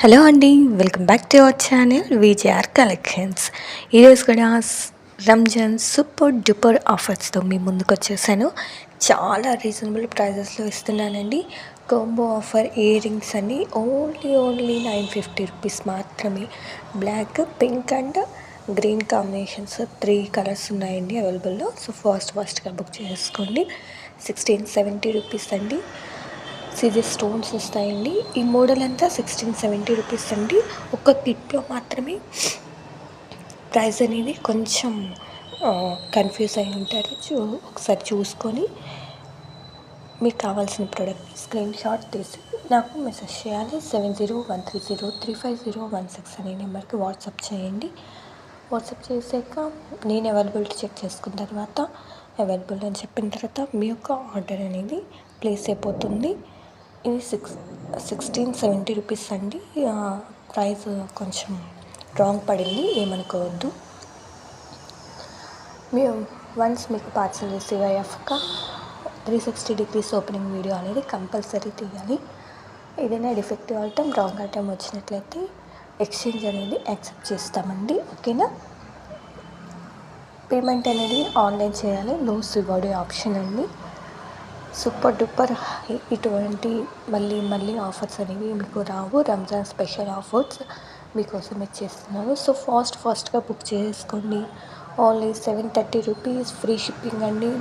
Hello అండి welcome back to our channel VJR collections. ఈరోజు కూడా రంజాన్ సూపర్ డూపర్ ఆఫర్స్తో మీ ముందుకు వచ్చేసాను. చాలా రీజనబుల్ ప్రైజెస్లో ఇస్తున్నానండి. కాంబో ఆఫర్ ఇయర్ రింగ్స్ అండి only only nine fifty rupees మాత్రమే. Black pink and green combinations three colours ఉన్నాయండి అవైలబుల్లో. సో ఫాస్ట్ ఫాస్ట్గా బుక్ చేసుకోండి. సిక్స్టీన్ సెవెంటీ రూపీస్ అండి. సీజర్ స్టోన్స్ వస్తాయండి. ఈ మోడల్ అంతా సిక్స్టీన్ సెవెంటీ రూపీస్ అండి. ఒక కిట్లో మాత్రమే ప్రైస్ అనేది కొంచెం కన్ఫ్యూజ్ అయి ఉంటారు. చూ ఒకసారి చూసుకొని మీకు కావాల్సిన ప్రోడక్ట్ స్క్రీన్ షాట్ తీసి నాకు మెసేజ్ చేయాలి. Seven zero one three zero three five zero one six అనే నెంబర్కి వాట్సాప్ చేయండి. వాట్సాప్ చేసాక నేను అవైలబిలిటీ చెక్ చేసుకున్న తర్వాత అవైలబుల్ అని చెప్పిన తర్వాత మీ యొక్క ఆర్డర్ అనేది ప్లేస్ అయిపోతుంది. ఇది సిక్స్ సిక్స్టీన్ సెవెంటీ రూపీస్ అండి. ప్రైస్ కొంచెం రాంగ్ పడింది ఏమనుకోవద్దు. మేము వన్స్ మీకు పార్సల్ రిసీవ్ అయ్యాక three sixty degrees opening video అనేది కంపల్సరీ తీయాలి. ఏదైనా డిఫెక్టివ్ ఐటమ్ రాంగ్ ఐటమ్ వచ్చినట్లయితే ఎక్స్చేంజ్ అనేది యాక్సెప్ట్ చేస్తామండి. ఓకేనా? పేమెంట్ అనేది ఆన్లైన్ చేయాలి. నో సివాడే ఆప్షన్ అండి. సూపర్ డూపర్ ఇటువంటి మళ్ళీ మళ్ళీ ఆఫర్స్ అనేవి మీకు రావు. రంజాన్ స్పెషల్ ఆఫర్స్ మీకోసం ఇచ్చేస్తున్నాను. సో ఫాస్ట్ ఫాస్ట్గా బుక్ చేసుకోండి. Only seven thirty rupees free shipping అండి.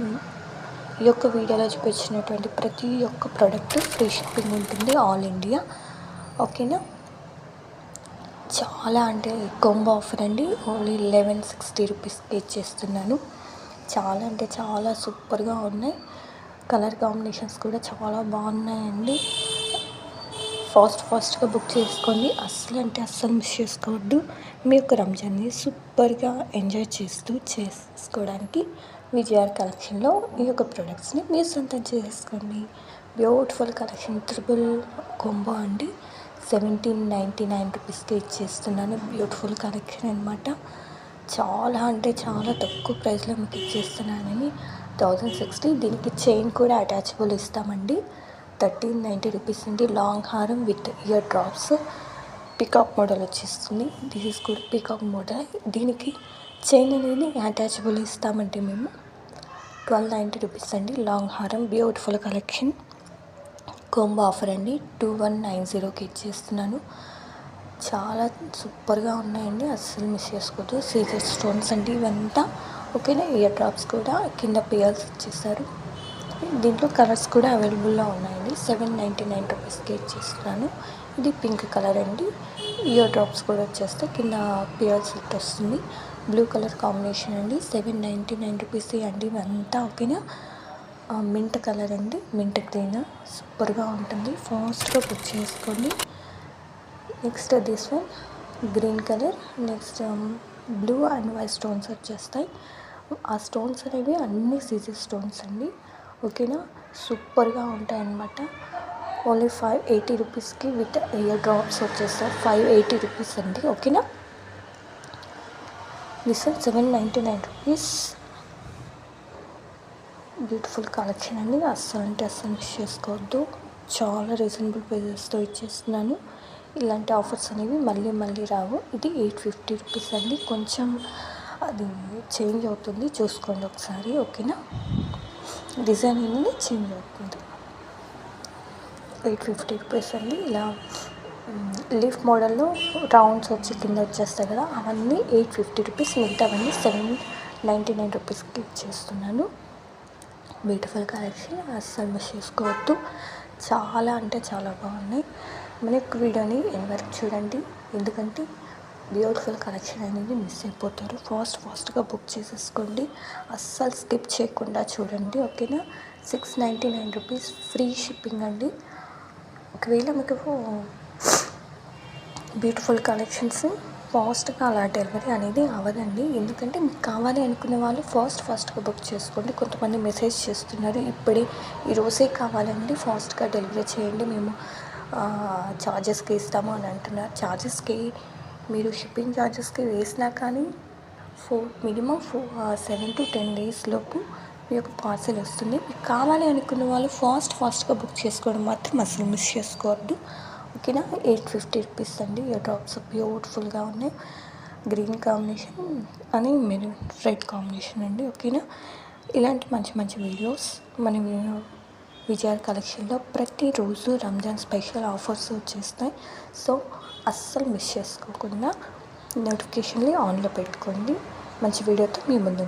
ఈ యొక్క వీడియోలో చూపించినటువంటి ప్రతి ఒక్క ప్రోడక్ట్ ఫ్రీ షిప్పింగ్ ఉంటుంది ఆల్ ఇండియా. ఓకేనా? చాలా అంటే కొంబో ఆఫర్ అండి. ఓన్లీ లెవెన్ సిక్స్టీ రూపీస్కి ఇచ్చేస్తున్నాను. చాలా అంటే చాలా సూపర్గా ఉన్నాయి. కలర్ కాంబినేషన్స్ కూడా చాలా బాగున్నాయండి. ఫాస్ట్ ఫాస్ట్గా బుక్ చేసుకోండి. అస్సలు అంటే అస్సలు మిస్ చేసుకోవద్దు. మీ యొక్క రంజాన్ని సూపర్గా ఎంజాయ్ చేస్తూ చేసుకోవడానికి విజయఆర్ కలెక్షన్లో ఈ యొక్క ప్రొడక్ట్స్ని మీరు సొంతం చేసుకోండి. బ్యూటిఫుల్ కలెక్షన్ త్రిబుల్ కొంబో అండి. సెవెంటీన్ నైంటీ నైన్ రూపీస్కి ఇచ్చేస్తున్నాను. బ్యూటిఫుల్ కలెక్షన్ అనమాట చాలా అంటే చాలా తక్కువ ప్రైస్లో మీకు ఇచ్చేస్తున్నానని థౌజండ్ సిక్స్టీ దీనికి చైన్ కూడా అటాచబుల్ ఇస్తామండి. థర్టీన్ నైంటీ రూపీస్ అండి. లాంగ్ హారం with ear drops. Peacock model వచ్చేస్తుంది. దిస్ ఇస్ కూడా పికాక్ మోడల్. దీనికి చైన్ అనేది అటాచబుల్ ఇస్తామండి మేము. ట్వెల్వ్ నైంటీ రూపీస్ అండి. లాంగ్ హారం. Beautiful collection. కోంబో ఆఫర్ అండి. టూ వన్ నైన్ జీరోకి ఇచ్చేస్తున్నాను. చాలా సూపర్గా ఉన్నాయండి. అస్సలు మిస్ చేసుకోవద్దు. సీజర్ స్టోన్స్ అండి ఇవంతా. ఓకేనా ఇయర్ డ్రాప్స్ కూడా కింద పియర్స్ ఇచ్చేసారు. దీంట్లో కలర్స్ కూడా అవైలబుల్లో ఉన్నాయండి. సెవెన్ నైంటీ నైన్ రూపీస్కి ఇచ్చేస్తున్నాను. ఇది పింక్ కలర్ అండి. ఇయర్ డ్రాప్స్ కూడా వచ్చేస్తే కింద పియర్స్ సెట్ వస్తుంది బ్లూ కలర్ కాంబినేషన్ అండి. సెవెన్ నైంటీ నైన్ రూపీస్ అండి. ఇవంతా ఓకేనా మింట్ కలర్ అండి. Mint green. సూపర్గా ఉంటుంది. ఫాస్ట్గా బుక్ చేసుకోండి. Next this one green colour. Next blue and white stones వచ్చేస్తాయి. ఆ స్టోన్స్ అనేవి అన్ని సీజీ స్టోన్స్ అండి. ఓకేనా? సూపర్గా ఉంటాయన్నమాట. ఓన్లీ ఫైవ్ ఎయిటీ రూపీస్కి విత్ ఇయర్ డ్రాప్స్ వచ్చేస్తాయి. ఫైవ్ ఎయిటీ రూపీస్ అండి. ఓకేనా? This seven ninety nine rupees beautiful collection అండి. అస్సలు అంటే అస్సలు మిస్ చేసుకోవద్దు. చాలా రీజనబుల్ ప్రైజెస్తో ఇచ్చేస్తున్నాను. ఇలాంటి ఆఫర్స్ అనేవి మళ్ళీ మళ్ళీ రావు. ఇది ఎయిట్ ఫిఫ్టీ రూపీస్ అండి. కొంచెం అది చేంజ్ అవుతుంది. చూసుకోండి ఒకసారి ఓకేనా? డిజైన్ అనేది చేంజ్ అవుతుంది. ఎయిట్ ఫిఫ్టీ రూపీస్ అండి. ఇలా లీఫ్ మోడల్లో రౌండ్స్ వచ్చి కింద వచ్చేస్తాయి కదా అవన్నీ ఎయిట్ ఫిఫ్టీ రూపీస్ మిగతావన్నీ సెవెన్ నైంటీ నైన్ రూపీస్కి ఇచ్చేస్తున్నాను. బ్యూటిఫుల్ కలెక్షన్ అస్సలు మిస్ చేసుకోవద్దు. చాలా అంటే చాలా బాగున్నాయి. మనకి వీడియోని ఎండ్ వరకు చూడండి? ఎందుకంటే బ్యూటిఫుల్ కలెక్షన్ అనేది మిస్ అయిపోతారు. ఫాస్ట్ ఫాస్ట్గా బుక్ చేసేసుకోండి. అస్సలు స్కిప్ చేయకుండా చూడండి ఓకేనా? Six ninety nine rupees free shipping అండి. ఒకవేళ మీకు బ్యూటిఫుల్ కలెక్షన్స్ ఫాస్ట్గా అలా డెలివరీ అనేది అవ్వదండి ఎందుకంటే మీకు కావాలి అనుకునే వాళ్ళు ఫాస్ట్ ఫాస్ట్గా బుక్ చేసుకోండి. కొంతమంది మెసేజ్ చేస్తున్నారు ఇప్పుడే ఈరోజే కావాలండి ఫాస్ట్గా డెలివరీ చేయండి. మేము ఛార్జెస్కి ఇస్తాము అని అంటున్నారు. ఛార్జెస్కి మీరు షిప్పింగ్ ఛార్జెస్కి వేసినా కానీ four minimum four seven to ten days లోపు మీ యొక్క పార్సల్ వస్తుంది. మీకు కావాలి అనుకున్న వాళ్ళు ఫాస్ట్ ఫాస్ట్గా బుక్ చేసుకోవడం మాత్రం అసలు మిస్ చేసుకోవద్దు. ఓకేనా ఎయిట్ ఫిఫ్టీ రూపీస్ అండి. ఇయర్ డ్రాప్స్ బ్యూటిఫుల్గా ఉన్నాయి. గ్రీన్ కాంబినేషన్ అని మెరూన్ రెడ్ కాంబినేషన్ అండి. ఓకేనా ఇలాంటి మంచి మంచి వీడియోస్ మన విజయ కలెక్షన్లో ప్రతిరోజు రంజాన్ స్పెషల్ ఆఫర్స్ వచ్చేస్తాయి. సో అస్సలు మిస్ చేసుకోకుండా నోటిఫికేషన్ని ఆన్లో పెట్టుకోండి. మంచి వీడియోతో మీ ముందు